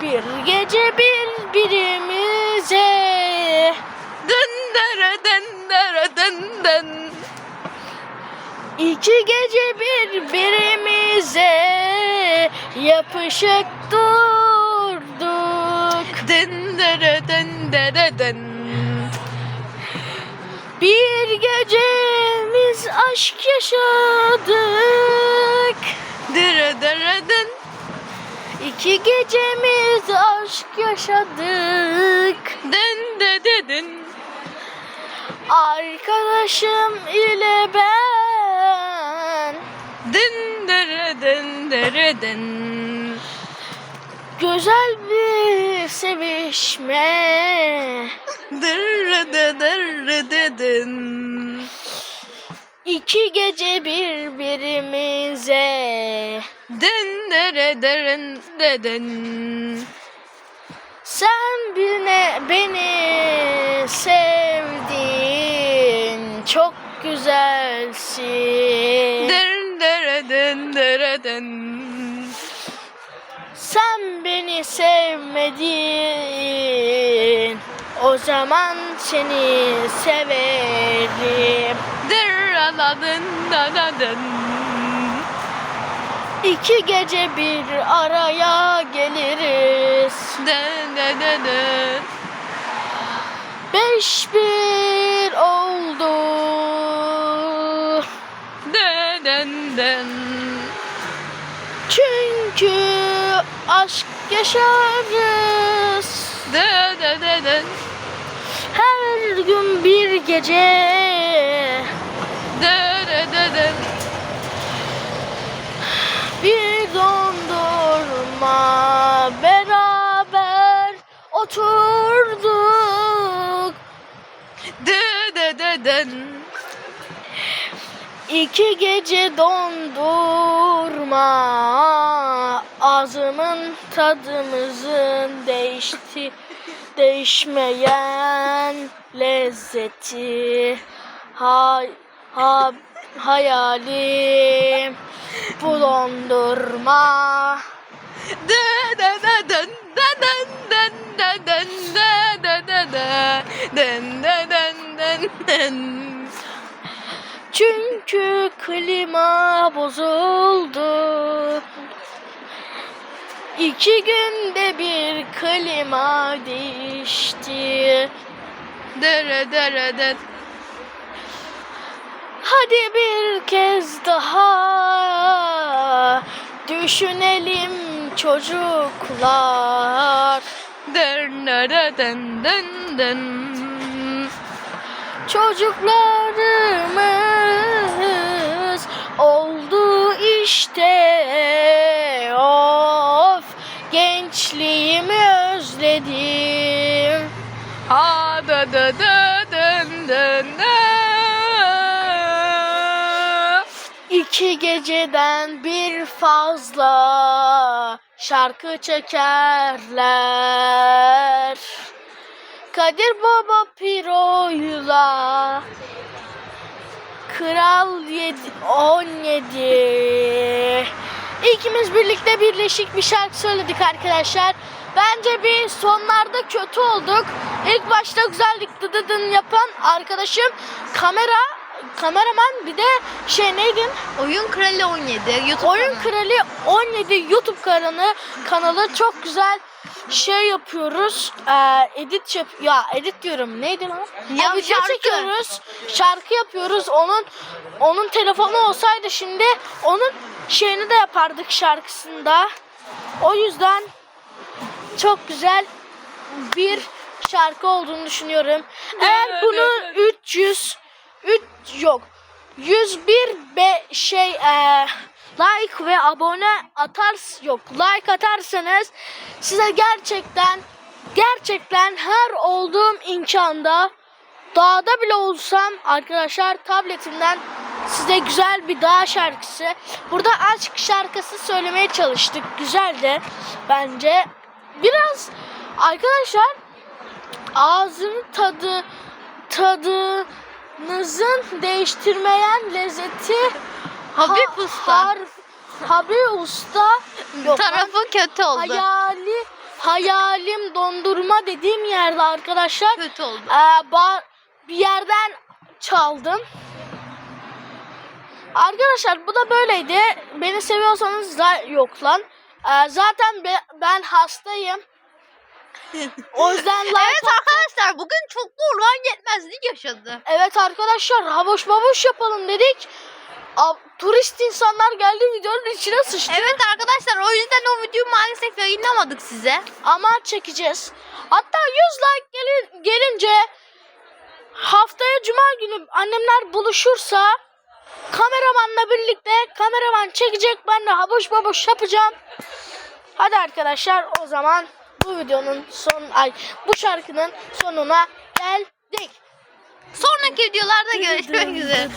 Bir gece birbirimize Dındara dındara dın dın. İki gece birbirimize yapışık durduk. Dındara dındara dın. Bir gecemiz aşk yaşadık. Dıra dıra dın. İki gecemiz aşk yaşadık. Dın dı dı dın. Arkadaşım ile ben Dın dırı dın dırı dın. güzel bir sevişme. Dırı dı dırı dı dın. İki gece birbirimize Dın dırı dırın dı dın. Sen bile beni sevdin çok güzelsin Dın dırı dın dırı dın. Sen beni sevmedin o zaman seni severim İki gece bir araya geliriz Dın dı dı dın. Beş bir oldu Dın dın dın. Çünkü aşk yaşarız Dı dı dı dın. Her gün bir gece Dı dı dı dın. Bir dondurma beraber oturduk. Dı dı dı dın. İki gece dondurma. Ağzımın tadımızın değişti. Değişmeyen lezzeti. Hay, ha, Hayalim bu dondurma Çünkü klima bozuldu. İki günde bir klima değişti. Dırı dırı dın. Hadi bir kez daha düşünelim çocuklar. Dın dın dın dın. Çocuklarımız oldu işte. Of gençliğimi özledim. Ha dı dı dı İki geceden bir fazla şarkı çekerler. Kadir Baba Piro'yla Kral 7 17 İkimiz birlikte birleşik bir şarkı söyledik arkadaşlar. Bence bir sonlarda kötü olduk. İlk başta güzeldik dıdıdın yapan arkadaşım kamera kameraman bir de şey neydi? Oyun Kralı 17 YouTube Oyun Krali 17 YouTube kanalı kanalı çok güzel şey yapıyoruz. Ee, edit yap ya edit diyorum. Neydi lan? Ya Ya, video şarkı. çekiyoruz. Şarkı yapıyoruz. Onun onun telefonu olsaydı şimdi onun şeyini de yapardık şarkısında. O yüzden çok güzel bir şarkı olduğunu düşünüyorum. Eğer bunu 300 3 yok. 101 be şey e, like ve abone atars yok like atarsanız size gerçekten gerçekten her olduğum imkanda dağda bile olsam arkadaşlar tabletimden size güzel bir dağ şarkısı burada aşk şarkısı söylemeye çalıştık. Güzeldi bence. Biraz arkadaşlar ağzının tadı tadınızın değiştirmeyen lezzeti Habib ha- Usta. Habib Usta Yok, tarafı kötü oldu. Hayali, hayalim dondurma dediğim yerde arkadaşlar Kötü oldu. Ee, ba- bir yerden çaldım. Arkadaşlar bu da böyleydi. Beni seviyorsanız da yok lan. Ee, zaten be- ben hastayım. O yüzden like Evet arkadaşlar bugün çoklu organ yetmezlik yaşadı. Evet arkadaşlar havuç babuş yapalım dedik. A- turist insanlar geldi videonun içine sıçtı. Evet arkadaşlar o yüzden o videoyu maalesef yayınlamadık size. Ama çekeceğiz. Hatta 100 like gelin, gelince haftaya cuma günü annemler buluşursa kameramanla birlikte kameraman çekecek ben de habuş babuş yapacağım. Hadi arkadaşlar o zaman bu videonun son ay bu şarkının sonuna geldik. Sonraki videolarda görüşmek üzere.